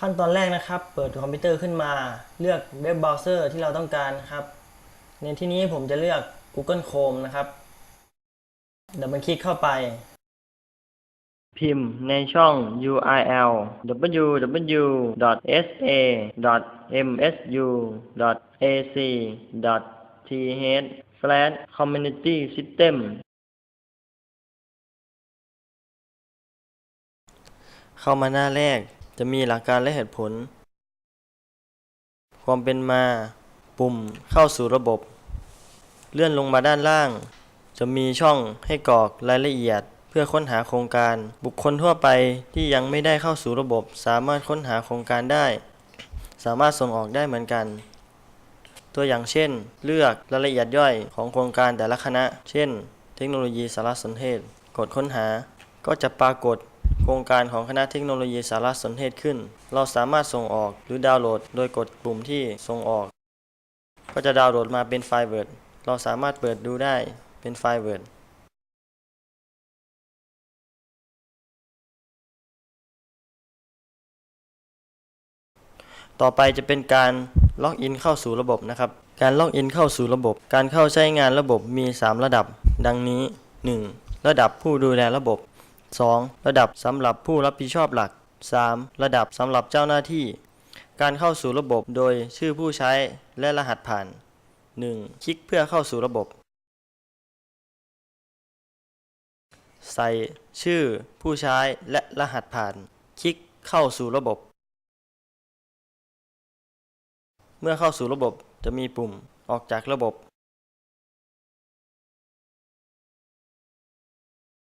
ขั้นตอนแรกนะครับ เปิดคอมพิวเตอร์ขึ้นมา เลือกเว็บเบราว์เซอร์ที่เราต้องการนะครับ ในที่นี้ผมจะเลือก Google Chrome นะครับดับเบิลคลิกเข้าไป พิมพ์ในช่อง URL www.sa.msu.ac.th/community system เข้ามาหน้าแรก จะมีหลักการและเหตุผล ความเป็นมา ปุ่มเข้าสู่ระบบ เลื่อนลงมาด้านล่าง จะมีช่องให้กรอกรายละเอียด เพื่อค้นหาโครงการ บุคคลทั่วไปที่ยังไม่ได้เข้าสู่ระบบ สามารถค้นหาโครงการได้ สามารถส่งออกได้เหมือนกัน ตัวอย่างเช่น เลือกรายละเอียดย่อยของโครงการแต่ละคณะ เช่น เทคโนโลยีสารสนเทศ กดค้นหา ก็จะปรากฏ โครงการของคณะเทคโนโลยีสารสนเทศขึ้น เราสามารถส่งออกหรือดาวน์โหลด โดยกดปุ่มที่ส่งออก ก็จะดาวน์โหลดมาเป็นไฟล์ Word เราสามารถเปิดดูได้เป็นไฟล์ Word ต่อไปจะเป็นการล็อกอินเข้าสู่ระบบนะครับ การล็อกอินเข้าสู่ระบบ การเข้าใช้งานระบบมี 3 ระดับ ดังนี้ 1. ระดับผู้ดูแลระบบ 2. ระดับสำหรับผู้รับผิดชอบหลัก 3. ระดับสำหรับเจ้าหน้าที่ การเข้าสู่ระบบโดยชื่อผู้ใช้และรหัสผ่าน 1. คลิกเพื่อเข้าสู่ระบบ ใส่ชื่อผู้ใช้และรหัสผ่าน คลิกเข้าสู่ระบบ เมื่อเข้าสู่ระบบจะมีปุ่มออกจากระบบ